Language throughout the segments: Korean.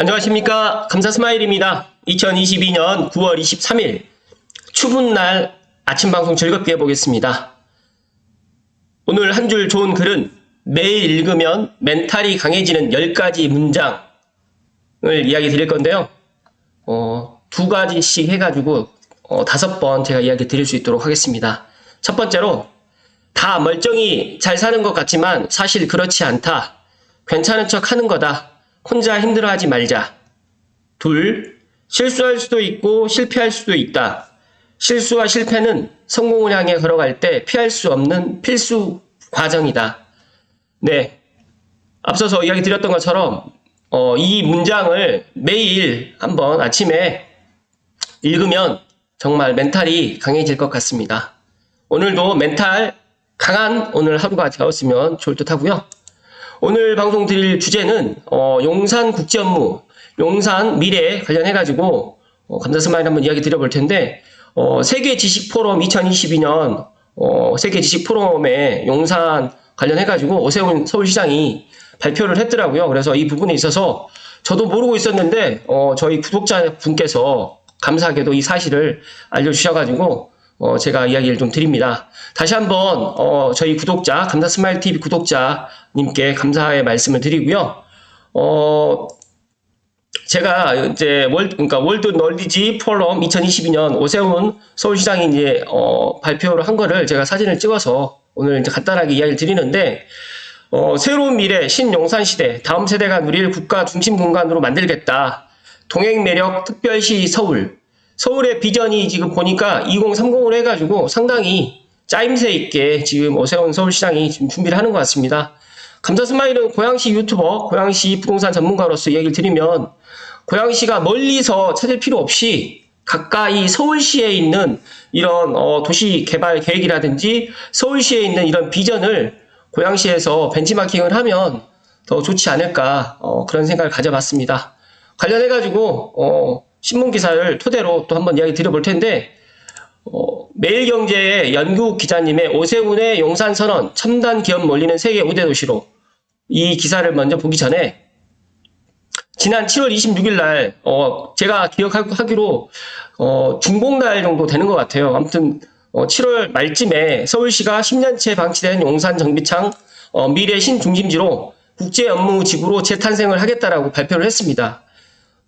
안녕하십니까. 감사 스마일입니다. 2022년 9월 23일 추운 날 아침 방송 즐겁게 해보겠습니다. 오늘 한 줄 좋은 글은 매일 읽으면 멘탈이 강해지는 10가지 문장을 이야기 드릴 건데요. 어, 두 가지씩 해가지고 어, 다섯 번 제가 이야기 드릴 수 있도록 하겠습니다. 첫 번째로 다 멀쩡히 잘 사는 것 같지만 사실 그렇지 않다. 괜찮은 척 하는 거다. 혼자 힘들어하지 말자. 둘, 실수할 수도 있고 실패할 수도 있다. 실수와 실패는 성공을 향해 걸어갈 때 피할 수 없는 필수 과정이다. 네. 앞서서 이야기 드렸던 것처럼 어, 이 문장을 매일 한번 아침에 읽으면 정말 멘탈이 강해질 것 같습니다. 오늘도 멘탈 강한 오늘 하루가 되었으면 좋을 듯 하고요. 오늘 방송 드릴 주제는 어, 용산 국제 업무, 용산 미래 관련해 가지고 어, 감사 스마일 한번 이야기 드려볼 텐데 어, 세계 지식 포럼 2022년 어, 세계 지식 포럼에 용산 관련해 가지고 오세훈 서울시장이 발표를 했더라고요. 그래서 이 부분에 있어서 저도 모르고 있었는데 어, 저희 구독자 분께서 감사하게도 이 사실을 알려주셔가지고 어, 제가 이야기를 좀 드립니다. 다시 한번 어, 저희 구독자 감사 스마일 TV 구독자님께 감사의 말씀을 드리고요. 어, 제가 이제 월 그러니까 월드 널리지 포럼 2022년 오세훈 서울시장이 이제 어, 발표를 한 거를 제가 사진을 찍어서 오늘 이제 간단하게 이야기를 드리는데 어, 새로운 미래 신용산 시대 다음 세대가 누릴 국가 중심 공간으로 만들겠다. 동행 매력 특별시 서울 서울의 비전이 지금 보니까 2030으로 해가지고 상당히 짜임새 있게 지금 오세훈 서울시장이 지금 준비를 하는 것 같습니다. 감사 스마일은 고양시 유튜버, 고양시 부동산 전문가로서 얘기를 드리면 고양시가 멀리서 찾을 필요 없이 가까이 서울시에 있는 이런 어, 도시 개발 계획이라든지 서울시에 있는 이런 비전을 고양시에서 벤치마킹을 하면 더 좋지 않을까 어, 그런 생각을 가져봤습니다. 관련해가지고 어, 신문 기사를 토대로 또 한번 이야기 드려볼 텐데 어, 매일경제의 연구 기자님의 오세훈의 용산 선언 첨단 기업 몰리는 세계 우대 도시로 이 기사를 먼저 보기 전에 지난 7월 26일 날 어, 제가 기억하기로 어, 중복날 정도 되는 것 같아요. 아무튼 어, 7월 말쯤에 서울시가 10년째 방치된 용산 정비창 어, 미래 신중심지로 국제 업무 지구로 재탄생을 하겠다라고 발표를 했습니다.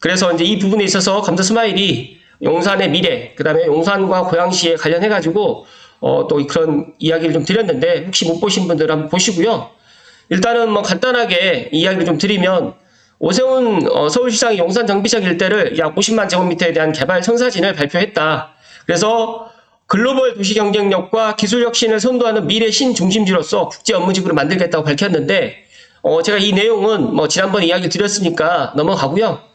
그래서 이제 이 부분에 있어서 감사 스마일이 용산의 미래, 그 다음에 용산과 고양시에 관련해가지고, 어, 또 그런 이야기를 좀 드렸는데, 혹시 못 보신 분들 한번 보시고요. 일단은 뭐 간단하게 이야기를 좀 드리면, 오세훈 어, 서울시장이 용산 정비장 일대를 약 50만 제곱미터에 대한 개발 청사진을 발표했다. 그래서 글로벌 도시 경쟁력과 기술 혁신을 선도하는 미래 신중심지로서 국제 업무지구를 만들겠다고 밝혔는데, 어, 제가 이 내용은 뭐 지난번에 이야기 드렸으니까 넘어가고요.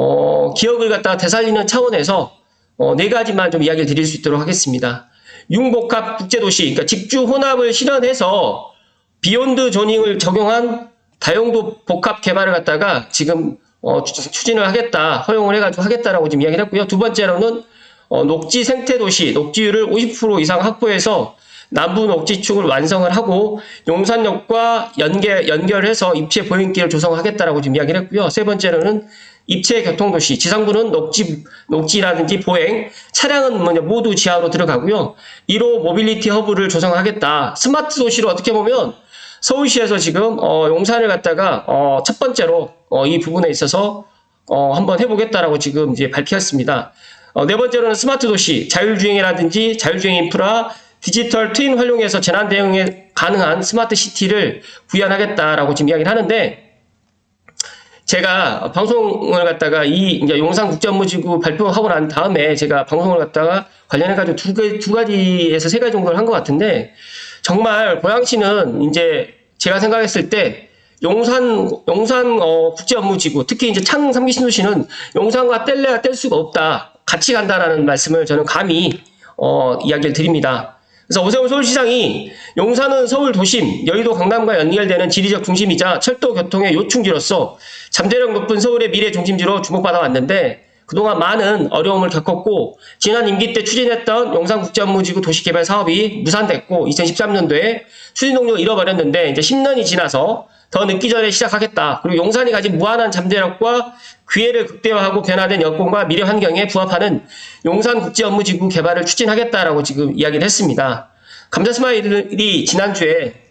어, 기억을 갖다가 되살리는 차원에서 어, 네 가지만 좀 이야기를 드릴 수 있도록 하겠습니다. 융복합 국제도시, 그러니까 직주 혼합을 실현해서 비욘드 조닝을 적용한 다용도 복합 개발을 갖다가 지금 어, 추- 추진을 하겠다, 허용을 해가지고 하겠다라고 지금 이야기를 했고요. 두 번째로는 어, 녹지 생태도시, 녹지율을 50% 이상 확보해서 남부 녹지축을 완성을 하고 용산역과 연계, 연결해서 입체 보행길을 조성하겠다라고 지금 이야기를 했고요. 세 번째로는 입체 교통 도시, 지상부는 녹지, 녹지라든지 보행, 차량은 뭐냐, 모두 지하로 들어가고요. 1호 모빌리티 허브를 조성하겠다. 스마트 도시로 어떻게 보면 서울시에서 지금 어, 용산을 갖다가 어, 첫 번째로 어, 이 부분에 있어서 어, 한번 해보겠다라고 지금 이제 밝혔습니다. 어, 네 번째로는 스마트 도시, 자율주행이라든지 자율주행 인프라, 디지털 트윈 활용해서 재난 대응에 가능한 스마트 시티를 구현하겠다라고 지금 이야기를 하는데 제가 방송을 갖다가 이 이제 용산 국제업무지구 발표하고 난 다음에 제가 방송을 갖다가 관련해 가지고 두, 개, 두 가지에서 세 가지 정도를 한 것 같은데 정말 고양시는 이제 제가 생각했을 때 용산 용산 어, 국제업무지구 특히 이제 창 3기 신도시는 용산과 뗄래야 뗄 수가 없다 같이 간다라는 말씀을 저는 감히 어, 이야기를 드립니다. 그래서 오세훈 서울시장이 용산은 서울 도심, 여의도 강남과 연결되는 지리적 중심이자 철도 교통의 요충지로서 잠재력 높은 서울의 미래 중심지로 주목받아 왔는데 그동안 많은 어려움을 겪었고 지난 임기 때 추진했던 용산국제업무지구 도시개발 사업이 무산됐고 2013년도에 추진 동력을 잃어버렸는데 이제 10년이 지나서 더 늦기 전에 시작하겠다. 그리고 용산이 가진 무한한 잠재력과 기회를 극대화하고 변화된 여건과 미래 환경에 부합하는 용산국제업무지구 개발을 추진하겠다라고 지금 이야기를 했습니다. 감자 스마일이 지난주에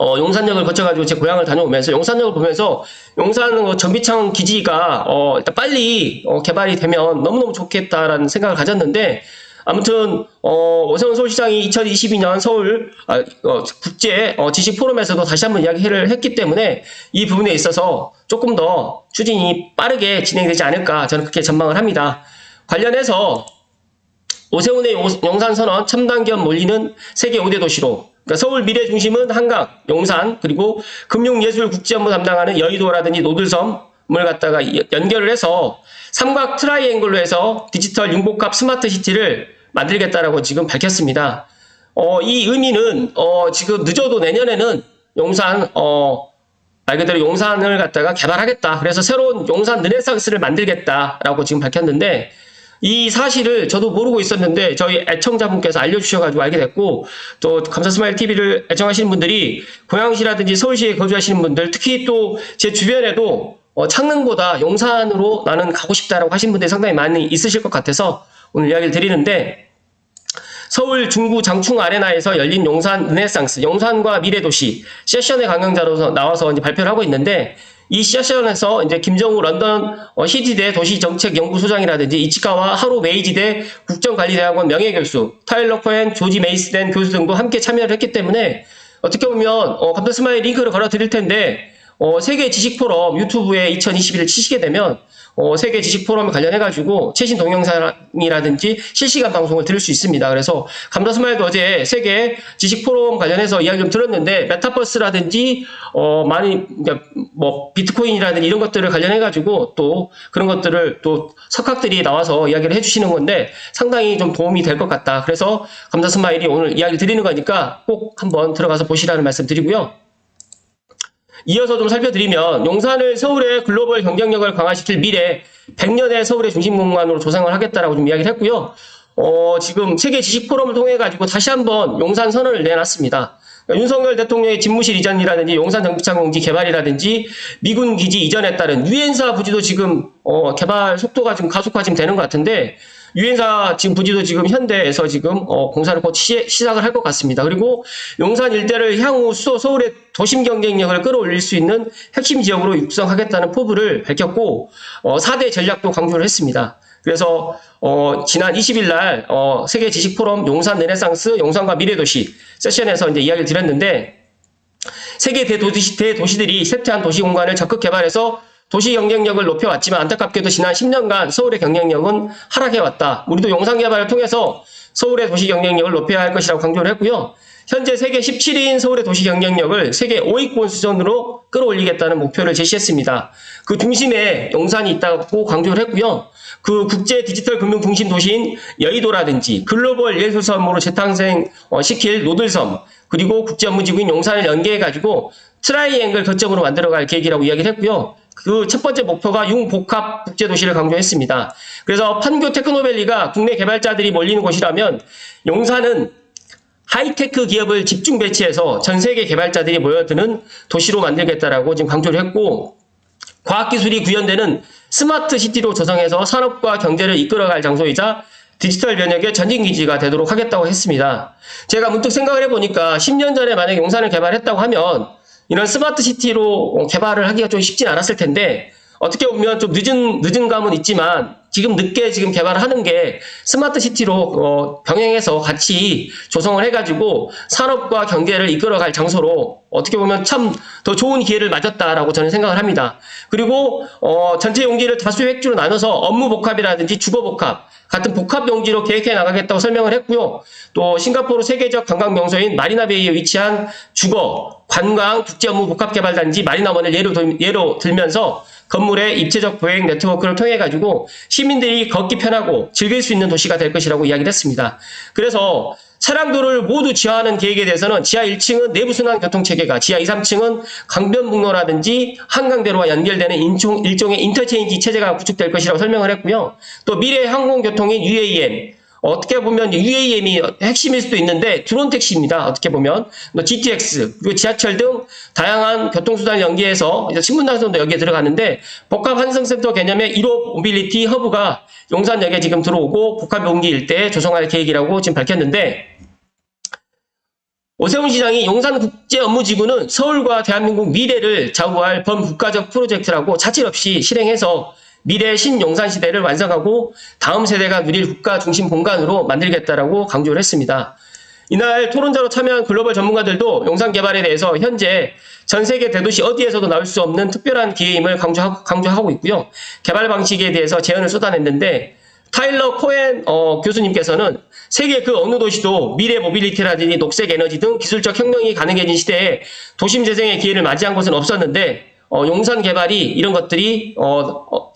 어, 용산역을 거쳐가지고 제 고향을 다녀오면서 용산역을 보면서 용산 어, 전비창 기지가 어, 일단 빨리 어, 개발이 되면 너무너무 좋겠다라는 생각을 가졌는데 아무튼 어, 오세훈 서울시장이 2022년 서울 아, 어, 국제 어, 지식 포럼에서도 다시 한번 이야기를 했기 때문에 이 부분에 있어서 조금 더 추진이 빠르게 진행되지 않을까 저는 그렇게 전망을 합니다. 관련해서 오세훈의 용- 용산 선언 첨단 기업 몰리는 세계 5대 도시로 그러니까 서울 미래 중심은 한강, 용산 그리고 금융예술 국제업무 담당하는 여의도라든지 노들섬을 갖다가 이- 연결을 해서 삼각 트라이앵글로 해서 디지털 융복합 스마트 시티를 만들겠다라고 지금 밝혔습니다. 어, 이 의미는 어, 지금 늦어도 내년에는 용산 어, 말 그대로 용산을 갖다가 개발하겠다. 그래서 새로운 용산 르네상스를 만들겠다라고 지금 밝혔는데 이 사실을 저도 모르고 있었는데 저희 애청자분께서 알려주셔가지고 알게 됐고 또 감사 스마일 TV를 애청하시는 분들이 고양시라든지 서울시에 거주하시는 분들 특히 또 제 주변에도 어, 창릉보다 용산으로 나는 가고 싶다라고 하신 분들이 상당히 많이 있으실 것 같아서 오늘 이야기를 드리는데 서울 중구 장충 아레나에서 열린 용산 르네상스, 용산과 미래도시 세션의 강연자로 나와서 이제 발표를 하고 있는데 이 세션에서 이제 김정우 런던 어, 시티대 도시정책연구소장이라든지 이치카와 하로 메이지대 국정관리대학원 명예교수, 타일러 코엔, 조지 메이스덴 교수 등도 함께 참여를 했기 때문에 어떻게 보면 어, 감사 스마일 링크를 걸어 드릴 텐데 어, 세계 지식 포럼 유튜브에 2021을 치시게 되면 어, 세계 지식 포럼에 관련해 가지고 최신 동영상이라든지 실시간 방송을 들을 수 있습니다. 그래서 감사스마일도 어제 세계 지식 포럼 관련해서 이야기 좀 들었는데 메타버스라든지 어, 많이 그러니까 뭐 비트코인이라든지 이런 것들을 관련해 가지고 또 그런 것들을 또 석학들이 나와서 이야기를 해주시는 건데 상당히 좀 도움이 될 것 같다. 그래서 감사스마일이 오늘 이야기 드리는 거니까 꼭 한번 들어가서 보시라는 말씀 드리고요. 이어서 좀 살펴드리면 용산을 서울의 글로벌 경쟁력을 강화시킬 미래 100년의 서울의 중심 공간으로 조성을 하겠다라고 좀 이야기를 했고요. 어, 지금 세계 지식 포럼을 통해 가지고 다시 한번 용산 선언을 내놨습니다. 윤석열 대통령의 집무실 이전이라든지 용산 정비창 공지 개발이라든지 미군 기지 이전에 따른 유엔사 부지도 지금 어, 개발 속도가 지금 가속화 지금 되는 것 같은데 유엔사 지금 부지도 지금 현대에서 지금 어, 공사를 곧 시, 시작을 할 것 같습니다. 그리고 용산 일대를 향후 수 서울의 도심 경쟁력을 끌어올릴 수 있는 핵심 지역으로 육성하겠다는 포부를 밝혔고 어, 4대 전략도 강조를 했습니다. 그래서 어, 지난 20일 날 어, 세계 지식 포럼 용산 르네상스 용산과 미래도시 세션에서 이제 이야기를 드렸는데 세계 대도시, 대도시들이 쇠퇴한 도시 공간을 적극 개발해서 도시 경쟁력을 높여왔지만 안타깝게도 지난 10년간 서울의 경쟁력은 하락해왔다. 우리도 용산 개발을 통해서 서울의 도시 경쟁력을 높여야 할 것이라고 강조를 했고요. 현재 세계 17위인 서울의 도시 경쟁력을 세계 5위권 수준으로 끌어올리겠다는 목표를 제시했습니다. 그 중심에 용산이 있다고 강조를 했고요. 그 국제 디지털 금융 중심 도시인 여의도라든지 글로벌 예술섬으로 재탄생 어, 시킬 노들섬 그리고 국제 업무지구인 용산을 연계해가지고 트라이앵글 거점으로 만들어갈 계획이라고 이야기를 했고요. 그 첫 번째 목표가 융복합 국제도시를 강조했습니다. 그래서 판교 테크노밸리가 국내 개발자들이 몰리는 곳이라면 용산은 하이테크 기업을 집중 배치해서 전 세계 개발자들이 모여드는 도시로 만들겠다라고 지금 강조를 했고 과학기술이 구현되는 스마트 시티로 조성해서 산업과 경제를 이끌어갈 장소이자 디지털 면역의 전진기지가 되도록 하겠다고 했습니다. 제가 문득 생각을 해보니까 10년 전에 만약에 용산을 개발했다고 하면 이런 스마트 시티로 개발을 하기가 좀 쉽진 않았을 텐데 어떻게 보면 좀 늦은 늦은 감은 있지만 지금 늦게 지금 개발을 하는 게 스마트 시티로 어, 병행해서 같이 조성을 해가지고 산업과 경제를 이끌어갈 장소로 어떻게 보면 참 더 좋은 기회를 맞았다라고 저는 생각을 합니다. 그리고 어, 전체 용지를 다수 획주로 나눠서 업무 복합이라든지 주거 복합 같은 복합 용지로 계획해 나가겠다고 설명을 했고요. 또 싱가포르 세계적 관광 명소인 마리나베이에 위치한 주거, 관광, 국제 업무 복합 개발 단지 마리나원을 예로, 들- 예로 들면서 건물의 입체적 보행 네트워크를 통해 가지고 시민들이 걷기 편하고 즐길 수 있는 도시가 될 것이라고 이야기를 했습니다. 그래서 차량도를 모두 지하하는 계획에 대해서는 지하 1층은 내부순환 교통체계가 지하 2, 3층은 강변북로라든지 한강대로와 연결되는 인종, 일종의 인터체인지 체제가 구축될 것이라고 설명을 했고요. 또 미래 항공교통인 UAM 어떻게 보면 UAM이 핵심일 수도 있는데 드론 택시입니다. 어떻게 보면 또 GTX 그리고 지하철 등 다양한 교통수단을 연계해서 신분당선도 여기에 들어가는데 복합 환승센터 개념의 1호 모빌리티 허브가 용산역에 지금 들어오고 복합 용기 일대에 조성할 계획이라고 지금 밝혔는데 오세훈 시장이 용산국제업무지구는 서울과 대한민국 미래를 좌우할 범국가적 프로젝트라고 차질 없이 실행해서 미래 신용산 시대를 완성하고 다음 세대가 누릴 국가 중심 공간으로 만들겠다라고 강조를 했습니다. 이날 토론자로 참여한 글로벌 전문가들도 용산 개발에 대해서 현재 전 세계 대도시 어디에서도 나올 수 없는 특별한 기회임을 강조하고, 있고요. 개발 방식에 대해서 제언을 쏟아냈는데 타일러 코엔 어, 교수님께서는 세계 그 어느 도시도 미래 모빌리티라든지 녹색 에너지 등 기술적 혁명이 가능해진 시대에 도심 재생의 기회를 맞이한 곳은 없었는데 어, 용산 개발이 이런 것들이 어, 어,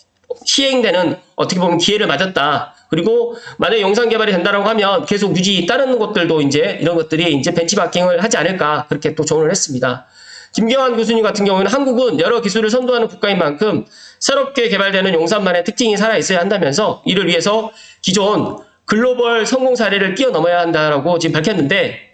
시행되는 어떻게 보면 기회를 맞았다. 그리고 만약에 용산 개발이 된다라고 하면 계속 유지 다른 곳들도 이제 이런 것들이 이제 벤치마킹을 하지 않을까 그렇게 또 조언을 했습니다. 김경환 교수님 같은 경우에는 한국은 여러 기술을 선도하는 국가인 만큼 새롭게 개발되는 용산만의 특징이 살아있어야 한다면서 이를 위해서 기존 글로벌 성공 사례를 뛰어넘어야 한다라고 지금 밝혔는데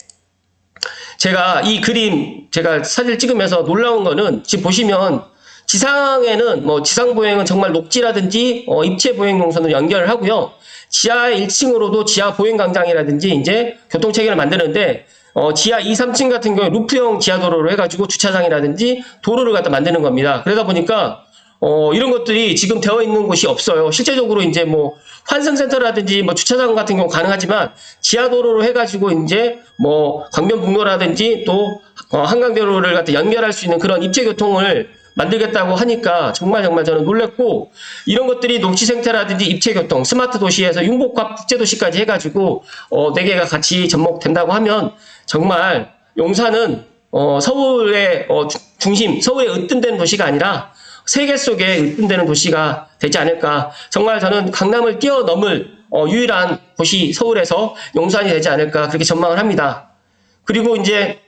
제가 이 그림 제가 사진을 찍으면서 놀라운 거는 지금 보시면 지상에는 뭐 지상 보행은 정말 녹지라든지 어, 입체 보행 동선을 연결을 하고요. 지하 1층으로도 지하 보행 광장이라든지 이제 교통 체계를 만드는데 어, 지하 2, 3층 같은 경우에 루프형 지하도로로 해가지고 주차장이라든지 도로를 갖다 만드는 겁니다. 그러다 보니까 어, 이런 것들이 지금 되어 있는 곳이 없어요. 실제적으로 이제 뭐 환승센터라든지 뭐 주차장 같은 경우 가능하지만 지하도로로 해가지고 이제 뭐 강변북로라든지 또 어, 한강대로를 갖다 연결할 수 있는 그런 입체교통을 만들겠다고 하니까 정말 정말 저는 놀랬고 이런 것들이 녹지 생태라든지 입체 교통, 스마트 도시에서 융복합 국제 도시까지 해가지고 어, 네 개가 같이 접목된다고 하면 정말 용산은 어, 서울의 어, 주- 중심, 서울의 으뜸되는 도시가 아니라 세계 속에 으뜸되는 도시가 되지 않을까. 정말 저는 강남을 뛰어넘을 어, 유일한 도시 서울에서 용산이 되지 않을까 그렇게 전망을 합니다. 그리고 이제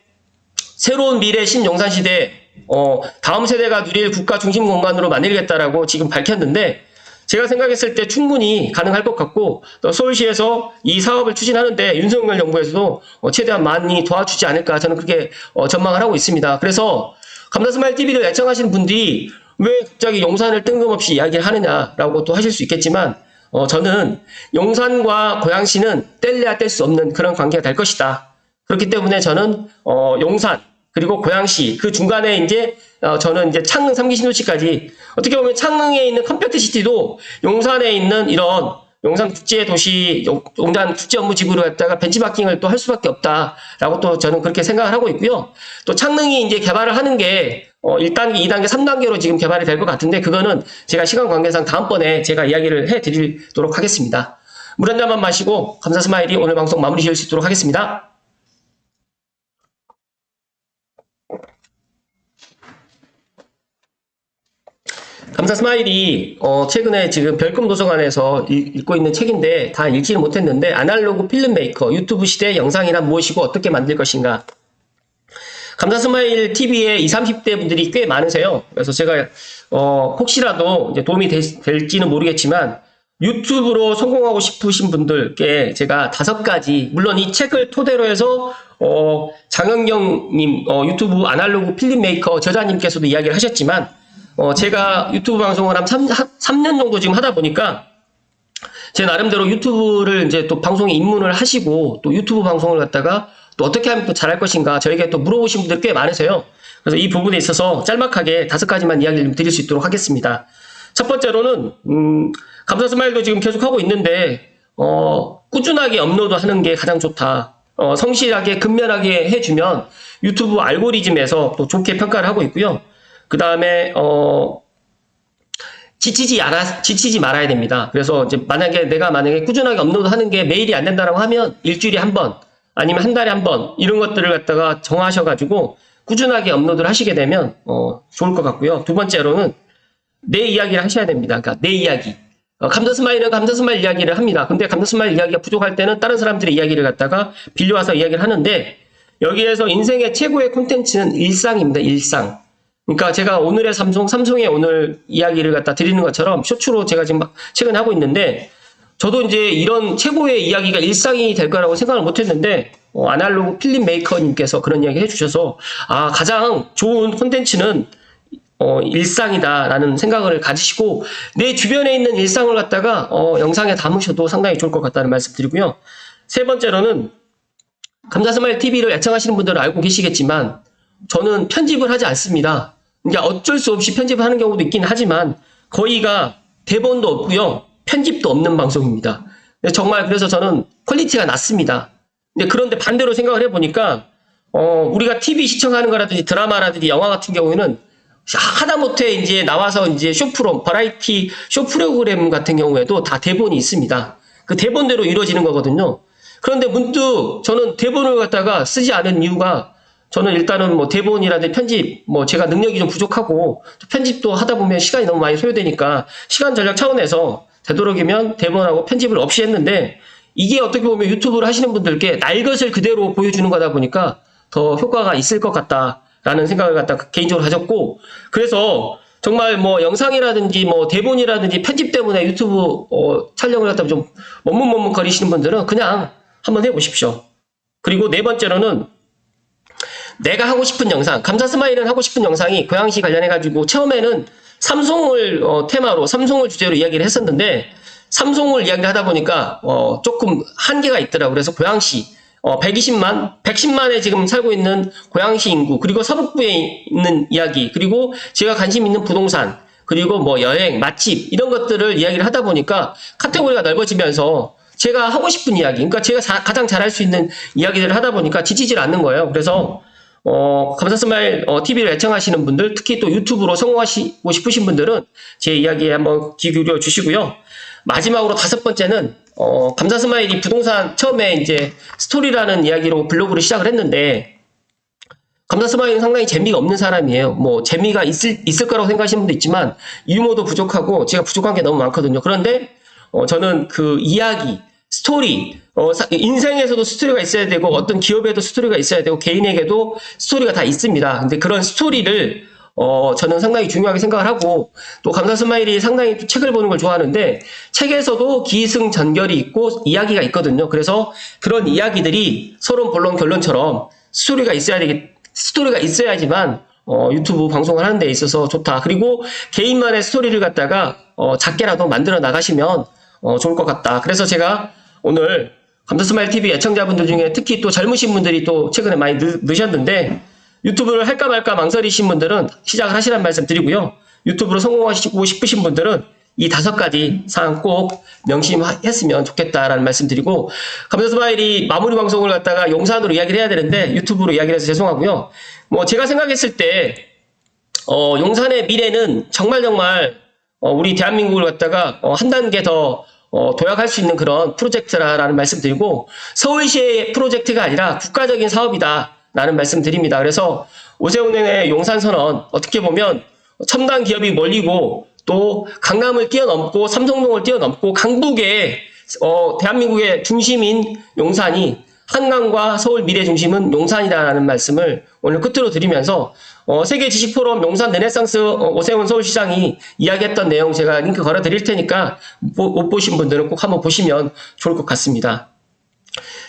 새로운 미래 신용산 시대 어, 다음 세대가 누릴 국가 중심 공간으로 만들겠다라고 지금 밝혔는데 제가 생각했을 때 충분히 가능할 것 같고 또 서울시에서 이 사업을 추진하는데 윤석열 정부에서도 어, 최대한 많이 도와주지 않을까 저는 그렇게 어, 전망을 하고 있습니다. 그래서 감다스마일 TV를 애청하시는 분들이 왜 갑자기 용산을 뜬금없이 이야기를 하느냐라고 또 하실 수 있겠지만 어, 저는 용산과 고양시는 뗄래야 뗄 수 없는 그런 관계가 될 것이다. 그렇기 때문에 저는 어, 용산 그리고 고양시 그 중간에 이제 어, 저는 이제 창릉 3기 신도시까지 어떻게 보면 창릉에 있는 컴팩트 시티도 용산에 있는 이런 용산 국제 도시 용- 용산 국제 업무 지구를 갖다가 벤치마킹을 또 할 수밖에 없다라고 또 저는 그렇게 생각을 하고 있고요. 또 창릉이 이제 개발을 하는 게 어, 1단계, 2단계, 3단계로 지금 개발이 될 것 같은데 그거는 제가 시간 관계상 다음번에 제가 이야기를 해 드리도록 하겠습니다. 물 한 잔만 마시고 감사 스마일이 오늘 방송 마무리 지을 수 있도록 하겠습니다. 감사 스마일이 어, 최근에 지금 별금 도서관에서 읽- 읽고 있는 책인데 다 읽지는 못했는데 아날로그 필름 메이커 유튜브 시대 영상이란 무엇이고 어떻게 만들 것인가 감사 스마일 TV에 20, 30대 분들이 꽤 많으세요. 그래서 제가 어, 혹시라도 도움이 될, 될지는 모르겠지만 유튜브로 성공하고 싶으신 분들께 제가 다섯 가지 물론 이 책을 토대로 해서 어, 장현경님 어, 유튜브 아날로그 필름 메이커 저자님께서도 이야기를 하셨지만 어, 제가 유튜브 방송을 한 3, 3년 정도 지금 하다 보니까 제 나름대로 유튜브를 이제 또 방송에 입문을 하시고 또 유튜브 방송을 갖다가 또 어떻게 하면 또 잘할 것인가 저에게 또 물어보신 분들 꽤 많으세요. 그래서 이 부분에 있어서 짤막하게 다섯 가지만 이야기를 좀 드릴 수 있도록 하겠습니다. 첫 번째로는 음, 감사 스마일도 지금 계속 하고 있는데 어, 꾸준하게 업로드하는 게 가장 좋다. 어, 성실하게 근면하게 해주면 유튜브 알고리즘에서 또 좋게 평가를 하고 있고요. 그 다음에 어, 지치지 않아, 지치지 말아야 됩니다. 그래서 이제 만약에 내가 만약에 꾸준하게 업로드 하는 게 매일이 안 된다라고 하면 일주일에 한 번, 아니면 한 달에 한 번, 이런 것들을 갖다가 정하셔가지고 꾸준하게 업로드를 하시게 되면, 어, 좋을 것 같고요. 두 번째로는 내 이야기를 하셔야 됩니다. 그러니까 내 이야기. 어, 감자 스마일은 감자 스마일 이야기를 합니다. 근데 감자 스마일 이야기가 부족할 때는 다른 사람들의 이야기를 갖다가 빌려와서 이야기를 하는데 여기에서 인생의 최고의 콘텐츠는 일상입니다. 일상. 그러니까 제가 오늘의 삼성, 삼성의 오늘 이야기를 갖다 드리는 것처럼 쇼츠로 제가 지금 막 최근에 하고 있는데 저도 이제 이런 최고의 이야기가 일상이 될 거라고 생각을 못 했는데 어, 아날로그 필름 메이커님께서 그런 이야기 해주셔서 아 가장 좋은 콘텐츠는 어, 일상이다라는 생각을 가지시고 내 주변에 있는 일상을 갖다가 어, 영상에 담으셔도 상당히 좋을 것 같다는 말씀 드리고요. 세 번째로는 감자스마일 TV를 애청하시는 분들은 알고 계시겠지만 저는 편집을 하지 않습니다. 그러니까 어쩔 수 없이 편집을 하는 경우도 있긴 하지만 거의가 대본도 없고요. 편집도 없는 방송입니다. 정말 그래서 저는 퀄리티가 낮습니다. 근데 그런데 반대로 생각을 해보니까 어, 우리가 TV 시청하는 거라든지 드라마라든지 영화 같은 경우에는 하다못해 이제 나와서 이제 쇼프로 버라이티 쇼 프로그램 같은 경우에도 다 대본이 있습니다. 그 대본대로 이루어지는 거거든요. 그런데 문득 저는 대본을 갖다가 쓰지 않은 이유가 저는 일단은 뭐 대본이라든지 편집 뭐 제가 능력이 좀 부족하고 또 편집도 하다 보면 시간이 너무 많이 소요되니까 시간 전략 차원에서 되도록이면 대본하고 편집을 없이 했는데 이게 어떻게 보면 유튜브를 하시는 분들께 날 것을 그대로 보여주는 거다 보니까 더 효과가 있을 것 같다라는 생각을 갖다 개인적으로 가졌고 그래서 정말 뭐 영상이라든지 뭐 대본이라든지 편집 때문에 유튜브 어, 촬영을 갖다 좀 머뭇머뭇 거리시는 분들은 그냥 한번 해보십시오. 그리고 네 번째로는 내가 하고 싶은 영상, 감사 스마일은 하고 싶은 영상이 고양시 관련해가지고 처음에는 삼성을 어, 테마로 삼성을 주제로 이야기를 했었는데 삼성을 이야기를 하다 보니까 어, 조금 한계가 있더라고요. 그래서 고양시 어, 120만, 110만에 지금 살고 있는 고양시 인구, 그리고 서북부에 있는 이야기, 그리고 제가 관심 있는 부동산, 그리고 뭐 여행, 맛집, 이런 것들을 이야기를 하다 보니까 카테고리가 넓어지면서 제가 하고 싶은 이야기, 그러니까 제가 자- 가장 잘할 수 있는 이야기들을 하다 보니까 지치질 않는 거예요. 그래서 어, 감사스마일 어, TV를 애청하시는 분들, 특히 또 유튜브로 성공하시고 싶으신 분들은 제 이야기에 한번 귀 기울여 주시고요. 마지막으로 다섯 번째는 어, 감사스마일이 부동산 처음에 이제 스토리라는 이야기로 블로그를 시작을 했는데 감사스마일은 상당히 재미가 없는 사람이에요. 뭐 재미가 있을 있을 거라고 생각하시는 분도 있지만 유머도 부족하고 제가 부족한 게 너무 많거든요. 그런데 어, 저는 그 이야기, 스토리, 어, 사- 인생에서도 스토리가 있어야 되고 어떤 기업에도 스토리가 있어야 되고 개인에게도 스토리가 다 있습니다. 근데 그런 스토리를 어, 저는 상당히 중요하게 생각을 하고 또 감사 스마일이 상당히 또 책을 보는 걸 좋아하는데 책에서도 기승전결이 있고 이야기가 있거든요. 그래서 그런 이야기들이 서론 본론 결론처럼 스토리가 있어야 되기 스토리가 있어야지만 어, 유튜브 방송을 하는 데 있어서 좋다. 그리고 개인만의 스토리를 갖다가 어, 작게라도 만들어 나가시면 어, 좋을 것 같다. 그래서 제가 오늘 감사스마일 TV 애청자분들 중에 특히 또 젊으신 분들이 또 최근에 많이 넣, 넣으셨는데 유튜브를 할까 말까 망설이신 분들은 시작을 하시란 말씀 드리고요. 유튜브로 성공하시고 싶으신 분들은 이 다섯 가지 사항 꼭 명심했으면 좋겠다라는 말씀 드리고 감사스마일이 마무리 방송을 갖다가 용산으로 이야기를 해야 되는데 유튜브로 이야기를 해서 죄송하고요. 뭐 제가 생각했을 때 어, 용산의 미래는 정말 정말 어, 우리 대한민국을 갖다가 어, 한 단계 더 어, 도약할 수 있는 그런 프로젝트라는 말씀 드리고 서울시의 프로젝트가 아니라 국가적인 사업이다라는 말씀 드립니다. 그래서 오세훈의 용산선언 어떻게 보면 첨단 기업이 몰리고 또 강남을 뛰어넘고 삼성동을 뛰어넘고 강북에 어, 대한민국의 중심인 용산이 한강과 서울 미래 중심은 용산이다라는 말씀을 오늘 끝으로 드리면서 어, 세계 지식 포럼 용산 르네상스 어, 오세훈 서울시장이 이야기했던 내용 제가 링크 걸어 드릴 테니까 못, 못 보신 분들은 꼭 한번 보시면 좋을 것 같습니다.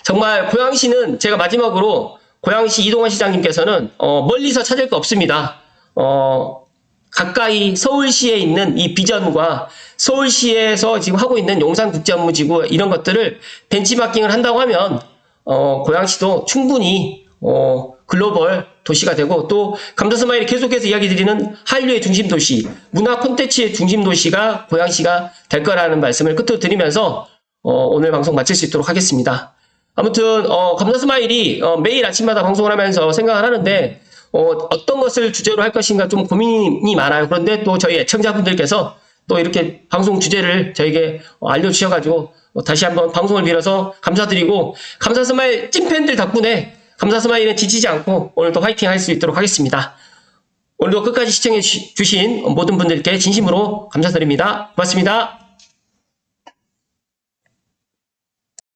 정말 고양시는 제가 마지막으로 고양시 이동환 시장님께서는 어, 멀리서 찾을 거 없습니다. 어, 가까이 서울시에 있는 이 비전과 서울시에서 지금 하고 있는 용산국제업무지구 이런 것들을 벤치마킹을 한다고 하면 어, 고양시도 충분히 어, 글로벌 도시가 되고 또 감자스마일이 계속해서 이야기 드리는 한류의 중심 도시, 문화 콘텐츠의 중심 도시가 고양시가 될 거라는 말씀을 끝으로 드리면서 어, 오늘 방송 마칠 수 있도록 하겠습니다. 아무튼 어, 감자스마일이 어, 매일 아침마다 방송을 하면서 생각을 하는데 어, 떤 것을 주제로 할 것인가 좀 고민이 많아요. 그런데 또 저희 애청자분들께서 또 이렇게 방송 주제를 저에게 어, 알려주셔가지고 어, 다시 한번 방송을 빌어서 감사드리고 감사 스마일 찐팬들 덕분에 감사 스마일은 지치지 않고 오늘도 화이팅 할 수 있도록 하겠습니다. 오늘도 끝까지 시청해 주- 주신 모든 분들께 진심으로 감사드립니다. 고맙습니다.